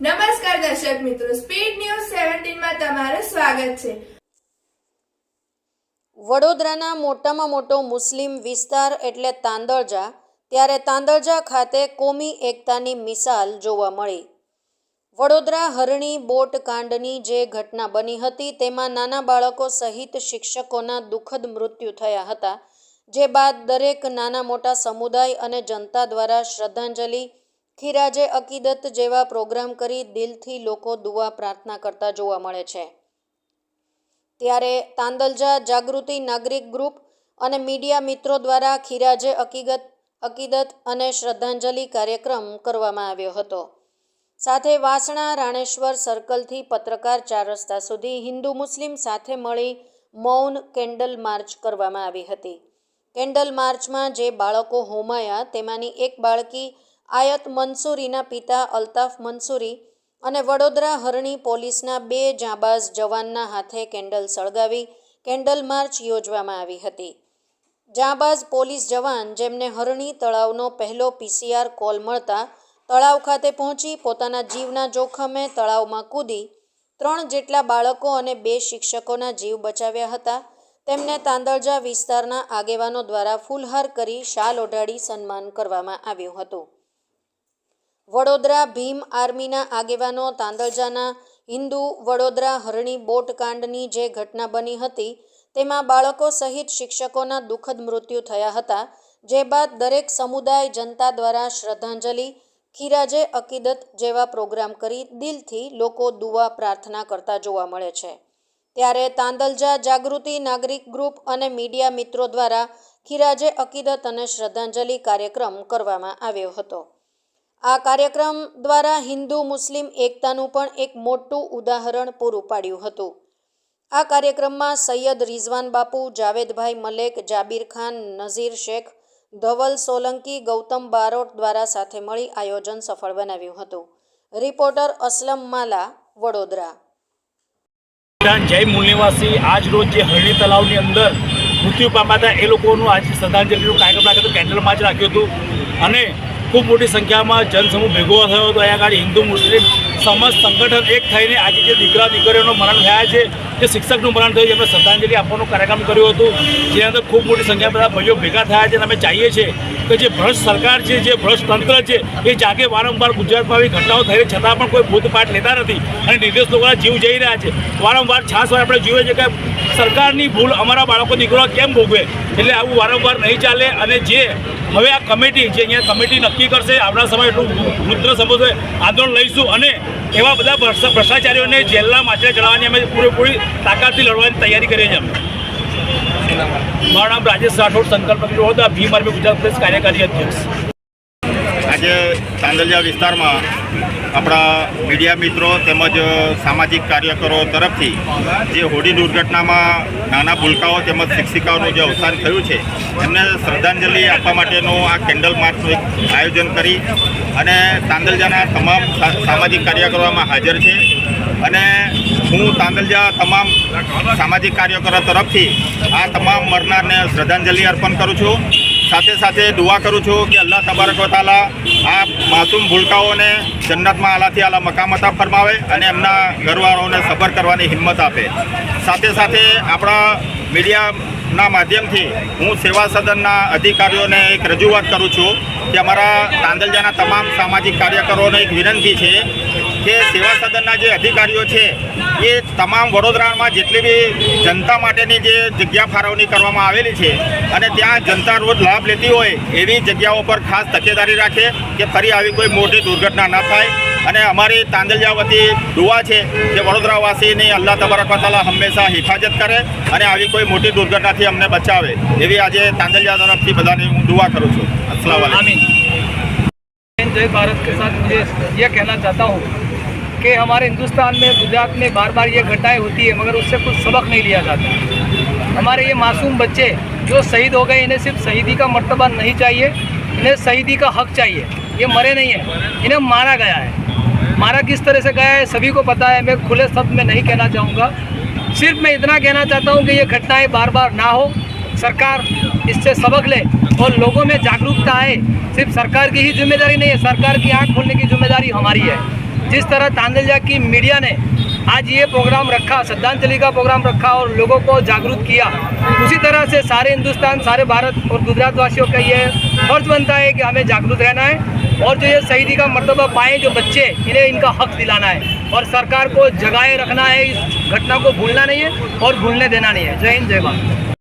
નમસ્કાર દર્શક મિત્રો સ્પીડ ન્યૂઝ સેવન્ટીનમાં તમારું સ્વાગત છે. વડોદરાના મોટામાં મોટો મુસ્લિમ વિસ્તાર એટલે તાંદળજા, ત્યારે તાંદળજા ખાતે કોમી એકતાની મિસાલ જોવા મળી. વડોદરા હરણી બોટ કાંડની જે ઘટના બની હતી, તેમાં નાના બાળકો સહિત શિક્ષકોના દુઃખદ મૃત્યુ થયા હતા, જે બાદ દરેક નાના મોટા સમુદાય અને જનતા દ્વારા શ્રદ્ધાંજલિ ખીરાજે અકીદત જેવા પ્રોગ્રામ કરી દિલથી લોકો દુઆ પ્રાર્થના કરતા જોવા મળે છે. ત્યારે તાંદલજા જાગૃતિ નાગરિક ગ્રુપ અને મીડિયા મિત્રો દ્વારા ખીરાજે અકીગત, અકીદત અને શ્રદ્ધાંજલિ કાર્યક્રમ કરવામાં આવ્યો હતો. સાથે વાસણા રાણેશ્વર સર્કલથી પત્રકાર ચાર રસ્તા સુધી હિન્દુ મુસ્લિમ સાથે મળી મૌન કેન્ડલ માર્ચ કરવામાં આવી હતી. કેન્ડલ માર્ચમાં જે બાળકો હોમાયા તેમાંની એક બાળકી આયત મંસૂરીના પિતા અલ્તાફ મંસૂરી અને વડોદરા હરણી પોલીસના બે જાંબાઝ જવાનના હાથે કેન્ડલ સળગાવી, કેન્ડલ માર્ચ યોજવામાં આવી હતી. જાંબાઝ પોલીસ જવાન જેમને હરણી તળાવનો પહેલો પીસીઆર કોલ મળતા તળાવ ખાતે પહોંચી પોતાના જીવના જોખમે તળાવમાં કૂદી, ત્રણ જેટલા બાળકો અને બે શિક્ષકોના જીવ બચાવ્યા હતા. તેમને તાંદળજા વિસ્તારના આગેવાનો દ્વારા ફૂલહાર કરી શાલ ઓઢાડી સન્માન કરવામાં આવ્યું હતું. વડોદરા ભીમ આર્મીના આગેવાનો તાંદળજાના હિન્દુ વડોદરા હરણી બોટ કાંડની જે ઘટના બની હતી, તેમાં બાળકો સહિત શિક્ષકોના દુઃખદ મૃત્યુ થયા હતા, જે બાદ દરેક સમુદાય જનતા દ્વારા શ્રદ્ધાંજલિ, ખીરાજે અકીદત જેવા પ્રોગ્રામ કરી દિલથી લોકો દુઆ પ્રાર્થના કરતા જોવા મળે છે. ત્યારે તાંદલજા જાગૃતિ નાગરિક ગ્રુપ અને મીડિયા મિત્રો દ્વારા ખીરાજે અકીદત અને શ્રદ્ધાંજલિ કાર્યક્રમ કરવામાં આવ્યો હતો. આ કાર્યક્રમ દ્વારા હિન્દુ મુસ્લિમ એકતાનું પણ એક મોટું ઉદાહરણ પૂરું પાડ્યું હતું. આ કાર્યક્રમમાં સૈયદ રિઝવાન બાપુ, જાવેદભાઈ મલેક, જાબીર ખાન, નઝીર શેખ, ધવલ સોલંકી, ગૌતમ બારોટ દ્વારા સાથે મળી આયોજન સફળ બનાવ્યું હતું. રિપોર્ટર અસલમ માલા, વડોદરા. જય મુનિવાસી આજ રોજ જે હરણી તલાવની અંદર મૃત્યુ પામ્યા હતા એ લોકોનું આજે શ્રદ્ધાંજલિનું કાર્યક્રમ રાખ્યો હતો. કેન્ડલમાં જ રાખ્યું હતું. અને ખૂબ મોટી સંખ્યામાં જનસમૂહ ભેગો થયો હતો. અહીંયા આગળ હિન્દુ મુસ્લિમ સમસ્ત સંગઠન એક થઈને આજે જે દીકરા દીકરીઓનું મરણ થયા છે, જે શિક્ષકનું મરણ થયું એમને શ્રદ્ધાંજલિ આપવાનો કાર્યક્રમ કર્યો હતો. જેની અંદર ખૂબ મોટી સંખ્યા બધા ભાઈઓ ભેગા થયા છે અને અમે ચાહીએ છીએ કે જે ભ્રષ્ટ સરકાર છે, જે ભ્રષ્ટ તંત્ર છે, એ જાગે વારંવાર ગુજરાતમાં આવી ઘટનાઓ થઈ છતાં પણ કોઈ ભૂતપાઠ લેતા નથી અને નિર્દેશ લોકોના જીવ જઈ રહ્યા છે. વારંવાર છાસ વાર આપણે જોઈએ છે કે સરકારની ભૂલ અમારા બાળકો, દીકરો કેમ ભોગવે? એટલે આવું વારંવાર નહીં ચાલે અને જે હવે આ કમિટી, જે અહીંયા કમિટી નક્કી કરશે આવનાર સમય એટલું મુદ્ર સંબોધે આંદોલન લઈશું અને એવા બધા ભ્રષ્ટ- ભ્રષ્ટાચારીઓને જેલના માછલે ચડાવવાની અમે પૂરેપૂરી તાકાતથી લડવાની તૈયારી કરીએ છીએ અમે. મારું નામ રાજેશ રાઠોડ સંકલ્પ ભીમ આર્મી ગુજરાત પ્રદેશ કાર્યકારી અધ્યક્ષ. આજે ચાંદલિયા વિસ્તારમાં આપણા મીડિયા મિત્રો તેમજ સામાજિક કાર્યકરો તરફથી જે હોડી દુર્ઘટનામાં નાના ભૂલકાઓ તેમજ શિક્ષિકાઓનું જે અવસાન થયું છે, એમને શ્રદ્ધાંજલિ આપવા માટેનું આ કેન્ડલ માર્ચનું એક આયોજન કરી અને તાંદલજાના તમામ સામાજિક કાર્યકરોમાં હાજર છે. અને હું તાંદલજા તમામ સામાજિક કાર્યકરો તરફથી આ તમામ મરનારને શ્રદ્ધાંજલિ અર્પણ કરું છું. સાથે સાથે દુઆ કરું છું કે અલ્લાહ તબારક વતાલા તાલા આ માસૂમ ભૂલકાઓને જન્નતમાં આલાથી આલા મકામતા ફરમાવે અને એમના ઘરવાળાઓને સફર કરવાની હિંમત આપે. સાથે સાથે આપણા મીડિયાના માધ્યમથી હું સેવા સદનના અધિકારીઓને એક રજૂઆત કરું છું કે અમારા તાંદલજાના તમામ સામાજિક કાર્યકરોને એક વિનંતી છે કે સેવા સદનના જે અધિકારીઓ છે, એ તમામ વડોદરામાં જેટલી બી જનતા માટેની જે જગ્યા ફાળવણી કરવામાં આવેલી છે અને ત્યાં જનતા રોજ લાભ લેતી હોય એવી જગ્યાઓ પર ખાસ તકેદારી રાખે કે ફરી આવી કોઈ મોટી દુર્ઘટના ન થાય. અને અમારી તાંદલજા વતી દુઆ છે કે વડોદરાવાસીની અલ્લાહ તબારક વ તાલા હંમેશા હિફાજત કરે અને આવી કોઈ મોટી દુર્ઘટનાથી અમને બચાવે એવી આજે તાંદલજા તરફથી બધાની હું દુઆ કરું છું અસલામ વાલેકુમ जय भारत के साथ मुझे ये कहना चाहता हूँ कि हमारे हिंदुस्तान में गुजरात में बार बार ये घटनाएं होती है मगर उससे कुछ सबक नहीं लिया जाता हमारे ये मासूम बच्चे जो शहीद हो गए इन्हें सिर्फ शहीदी का मर्तबा नहीं चाहिए इन्हें शहीदी का हक चाहिए ये मरे नहीं हैं इन्हें मारा गया है मारा किस तरह से गया है, सभी को पता है, मैं खुले शब्द में नहीं कहना चाहूँगा। सिर्फ़ मैं इतना कहना चाहता हूँ कि ये घटनाएँ बार बार ना हो। सरकार इससे सबक ले और लोगों में जागरूकता आए। सिर्फ़ सरकार की ही ज़िम्मेदारी नहीं है, सरकार की आँख खोलने की ज़िम्मेदारी हमारी है। जिस तरह तांदलजा की मीडिया ने आज ये प्रोग्राम रखा, श्रद्धांजलि का प्रोग्राम रखा और लोगों को जागरूक किया, उसी तरह से सारे हिंदुस्तान, सारे भारत और गुजरात वासियों का ये फ़र्ज़ बनता है कि हमें जागरूक रहना है। और जो ये शहीदी का मर्तबा पाए जो बच्चे इन्हें इनका हक दिलाना है और सरकार को जगाए रखना है इस घटना को भूलना नहीं है और भूलने देना नहीं है जय हिंद जय भारत